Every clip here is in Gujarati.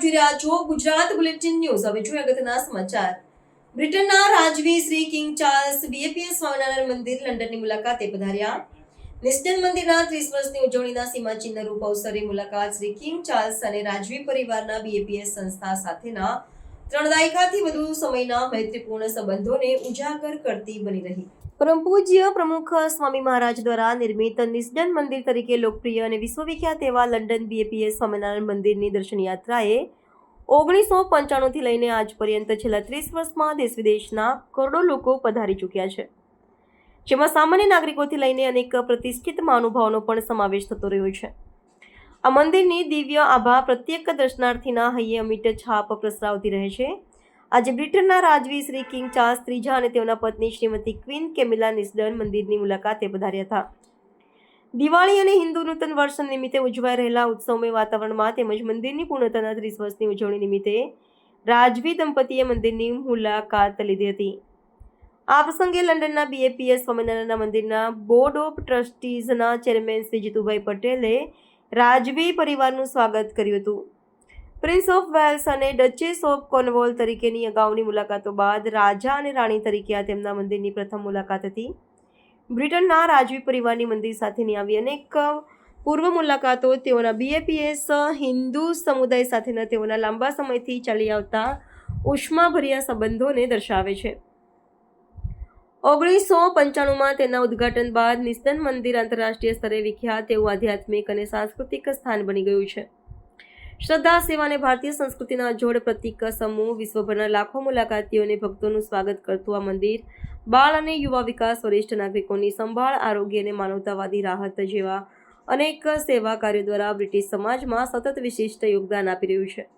જોઈ રહ્યા છો ગુજરાત બુલેટિન ન્યૂઝ. હવે જોઈએ અગત્યના સમાચાર. બ્રિટનના રાજવી Shri king Charles BAPS Swaminarayan Mandir લંડનની મુલાકાતે પધાર્યા. નિસ્ટન મંદિરના ત્રીસ વર્ષની ઉજવણીના સીમાચિહ્ન રૂપ અવસરે મુલાકાત શ્રી કિંગ ચાર્લ્સ અને રાજવી પરિવારના બીએપીએસ સંસ્થા સાથેના ત્રણ દાયકાથી વધુ સમયના મૈત્રીપૂર્ણ સંબંધોને ઉજાગર કરતી બની રહી. પરમ પૂજ્ય પ્રમુખ સ્વામી મહારાજ દ્વારા નિર્મિત નિસ્ડન મંદિર તરીકે લોકપ્રિય અને વિશ્વવિખ્યાત એવા લંડન બીએપીએસ સ્વામિનારાયણ મંદિરની દર્શન યાત્રાએ ઓગણીસો પંચાણુંથી લઈને આજ પર્યંત છેલ્લા ત્રીસ વર્ષમાં દેશ વિદેશના કરોડો લોકો પધારી ચૂક્યા છે. જેમાં સામાન્ય નાગરિકોથી લઈને અનેક પ્રતિષ્ઠિત મહાનુભાવોનો પણ સમાવેશ થતો રહ્યો છે. આ મંદિરની દિવ્ય આભા પ્રત્યેક દર્શનાર્થીના હૈયે અમિટ છાપ પ્રસરાવતી રહે છે. આજે બ્રિટનના રાજવી શ્રી કિંગ ચાર્લ્સ ત્રીજા અને તેમના પત્ની શ્રીમતી ક્વીન કેમિલા નિસ્ડન મંદિરની મુલાકાતે પધાર્યા હતા. દિવાળી અને હિન્દુ નૂતન વર્ષ નિમિત્તે ઉજવાઈ રહેલા ઉત્સવમય વાતાવરણમાં તેમજ મંદિરની પૂર્ણતાના ત્રીસ વર્ષની ઉજવણી નિમિત્તે રાજવી દંપતીએ મંદિરની મુલાકાત લીધી હતી. આ પ્રસંગે લંડનના બીએપીએસ સ્વામિનારાયણના મંદિરના બોર્ડ ઓફ ટ્રસ્ટીઝના ચેરમેન શ્રી જીતુભાઈ પટેલે રાજવી પરિવારનું સ્વાગત કર્યું હતું. પ્રિન્સ ઓફ વેલ્સ અને ડચેસ ઓફ કોર્નવોલ તરીકેની અગાઉની મુલાકાતો બાદ રાજા અને રાણી તરીકે આ તેમના મંદિરની પ્રથમ મુલાકાત હતી. બ્રિટનના રાજવી પરિવારની મંદિર સાથેની આવી અનેક પૂર્વ મુલાકાતો તેઓના બીએપીએસ હિન્દુ સમુદાય સાથેના તેઓના લાંબા સમયથી ચાલી આવતા ઉષ્માભર્યા સંબંધોને દર્શાવે છે. ઓગણીસો પંચાણુંમાં તેના ઉદ્ઘાટન બાદ નિસ્તન મંદિર આંતરરાષ્ટ્રીય સ્તરે વિખ્યાત એવું આધ્યાત્મિક અને સાંસ્કૃતિક સ્થાન બની ગયું છે. શ્રદ્ધા, સેવા અને ભારતીય સંસ્કૃતિના જોડ પ્રતિક સમૂહ વિશ્વભરના લાખો મુલાકાતીઓ અને ભક્તોનું સ્વાગત કરતું આ મંદિર બાળ અને યુવા વિકાસ, વરિષ્ઠ નાગરિકોની સંભાળ, આરોગ્ય અને માનવતાવાદી રાહત જેવા અનેક સેવા કાર્યો દ્વારા બ્રિટિશ સમાજમાં સતત વિશિષ્ટ યોગદાન આપી રહ્યું છે.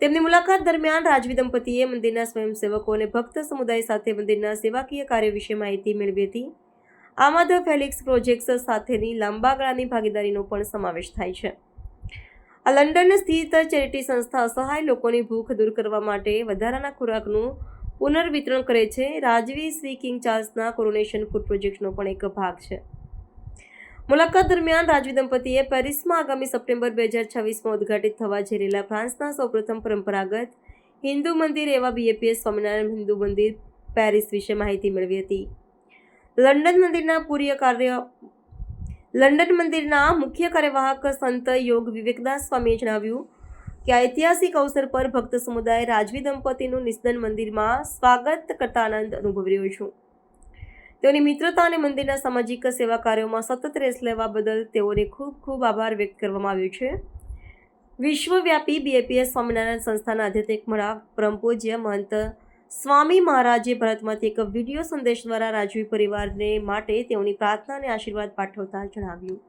તેમની મુલાકાત દરમિયાન રાજવી દંપતીએ મંદિરના સ્વયંસેવકો અને ભક્ત સમુદાય સાથે મંદિરના સેવાકીય કાર્ય વિશે માહિતી મેળવી હતી. આમાં ધ ફેલિક્સ પ્રોજેક્ટ્સ સાથેની લાંબા ગાળાની ભાગીદારીનો પણ સમાવેશ થાય છે. આ લંડન સ્થિત ચેરિટી સંસ્થા અસહાય લોકોની ભૂખ દૂર કરવા માટે વધારાના ખોરાકનું પુનર્વિતરણ કરે છે. રાજવી શ્રી કિંગ ચાર્લ્સના કોરોનેશન ફૂડ પ્રોજેક્ટનો પણ એક ભાગ છે. મુલાકાત દરમિયાન રાજવી દંપતીએ પેરિસમાં આગામી સપ્ટેમ્બર બે હજાર છવ્વીસમાં ઉદઘાટિત થવા જઈ રહેલા ફ્રાન્સના સૌપ્રથમ પરંપરાગત હિન્દુ મંદિર એવા બીએપીએસ સ્વામિનારાયણ હિન્દુ મંદિર પેરિસ વિશે માહિતી મેળવી હતી. લંડન મંદિરના પૂર્ય કાર્ય લંડન મંદિરના મુખ્ય કાર્યવાહક સંત યોગ વિવેકદાસ સ્વામીએ જણાવ્યું કે ઐતિહાસિક અવસર પર ભક્ત સમુદાય રાજવી દંપતીનું નિસ્દન મંદિરમાં સ્વાગત કરતા આનંદ અનુભવી રહ્યો છું. તેઓની મિત્રતા અને મંદિરના સામાજિક સેવા કાર્યોમાં સતત રેસ લેવા બદલ તેઓને ખૂબ ખૂબ આભાર વ્યક્ત કરવામાં આવ્યો છે. વિશ્વવ્યાપી બીએપીએસ સ્વામિનારાયણ સંસ્થાના આધ્યાત્મિક મળા પરમપૂજ્ય મહંત સ્વામી મહારાજે ભારતમાંથી એક વીડિયો સંદેશ દ્વારા રાજવી પરિવારને માટે તેઓની પ્રાર્થના અને આશીર્વાદ પાઠવતા જણાવ્યું.